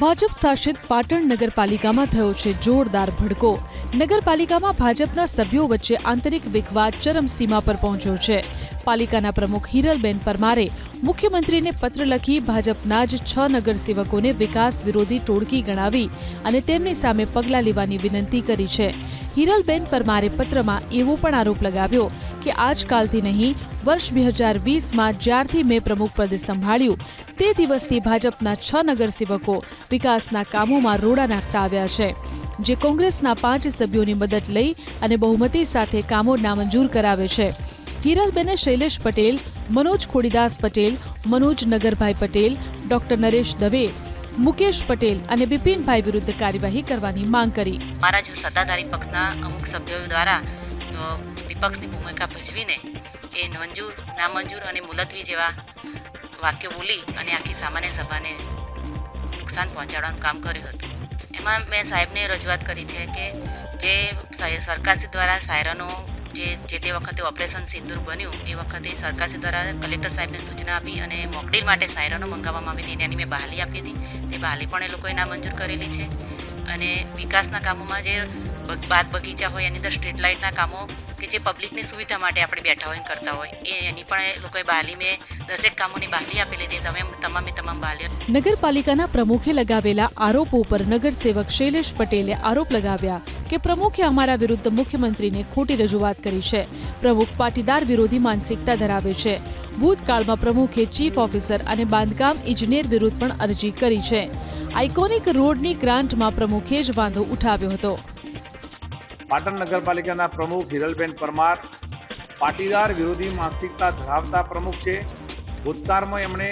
ભાજપ શાસિત પાટણ નગરપાલિકામાં થયો છે જોરદાર ભડકો. નગરપાલિકામાં ભાજપના સભ્યો વચ્ચે આંતરિક વિખવાદ ચરમસીમા પર પહોંચ્યો છે. પાલિકાના પ્રમુખ હિરલબેન પરમારે મુખ્યમંત્રીને પત્ર લખી ભાજપના જ છ નગરસેવકોને વિકાસ વિરોધી ટોળકી ગણાવી અને તેમની સામે પગલાં લેવાની વિનંતી કરી છે. હિરલબેન પરમારે પત્રમાં એવો પણ આરોપ લગાવ્યો કે આજકાલથી નહીં, વર્ષ બે હજાર વીસમાં જ્યારથી મેં પ્રમુખ પદ સંભાળ્યું, તે દિવસથી ભાજપના છ નગરસેવકો વિકાસના કામોમાં રોડા નાખતા આવ્યા છે, જે કોંગ્રેસના પાંચ સભ્યોની મદદ લઈ અને બહુમતી સાથે કામો નામંજૂર કરાવે છે. હિરલબેને શૈલેષ પટેલ, મનોજ ખોડીદાસ પટેલ, મનોજ નગરભાઈ પટેલ, ડોક્ટર નરેશ દવે, મુકેશ પટેલ અને બિપિનભાઈ વિરુદ્ધ કાર્યવાહી કરવાની માંગ કરી. મારા જ સત્તાધારી પક્ષના અમુક સભ્યો દ્વારા વિપક્ષની ભૂમિકા ભજવીને એ મંજૂર, નામંજૂર અને મુલતવી જેવા વાક્યો બોલી અને આખી સામાન્ય સભાને નુકસાન પહોંચાડવાનું કામ કર્યું હતું. એમાં મેં સાહેબને રજૂઆત કરી છે કે જે સરકારશ્રી દ્વારા સાયરનો જે જે તે વખતે ઓપરેશન સિંદૂર બન્યું, એ વખતે સરકારશ્રી દ્વારા કલેક્ટર સાહેબને સૂચના આપી અને મોકડીલ માટે સાયરનો મંગાવવામાં આવી હતી. એની મેં બહાલી આપી હતી. તે બહાલી પણ એ લોકોએ નામંજૂર કરેલી છે. અને વિકાસના કામોમાં જે બગ- બાગ બગીચા હોય, એની અંદર સ્ટ્રીટ લાઇટના કામો કે જે પબ્લિકની સુવિધા માટે આપણે બેઠા હોય કરતા હોય, એ એની પણ એ લોકોએ બહાલી મેં દસેક કામોની બહાલી આપેલી હતી. તમે તમામે તમામ બહાલી નગરપાલિકાના પ્રમુખે લગાવેલા આરોપો પર નગરસેવક શૈલેષ પટેલે આરોપ લગાવ્યા કે પ્રમુખે અમારા વિરુદ્ધ મુખ્યમંત્રીને ખોટી રજૂઆત કરી છે. પ્રમુખ પાટીદાર વિરોધી માનસિકતા ધરાવે છે. ભૂતકાળમાં પ્રમુખે ચીફ ઓફિસર અને બાંધકામ ઇજનેર વિરુદ્ધ પણ અરજી કરી છે. આઇકોનિક રોડની ગ્રાન્ટમાં પ્રમુખે જ વાંધો ઉઠાવ્યો હતો. પાટણ નગરપાલિકાના પ્રમુખ હિરલબેન પરમાર, પાટીદાર વિરોધી માનસિકતા ધરાવતા પ્રમુખ છે. ભૂતકાળમાં એમણે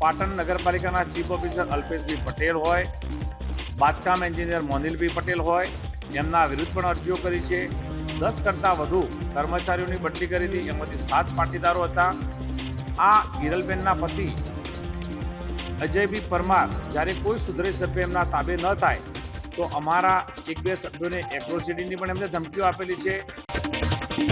પાટણ નગરપાલિકાના ચીફ ઓફિસર અલ્પેશભાઈ પટેલ હોય, બાંધકામ એન્જિનિયર મોનિલભાઈ પટેલ હોય, એમના વિરુદ્ધ પણ અરજીઓ કરી છે. દસ કરતાં વધુ કર્મચારીઓની બદલી કરી હતી. એમાંથી સાત પાટીદારો હતા. આ હિરલબેનના પતિ અજયભાઈ પરમાર જ્યારે કોઈ સુધરી સભ્ય એમના તાબે ન થાય તો અમારા એક બે સભ્યોને એટ્રોસિટીની પણ એમને ધમકીઓ આપેલી છે.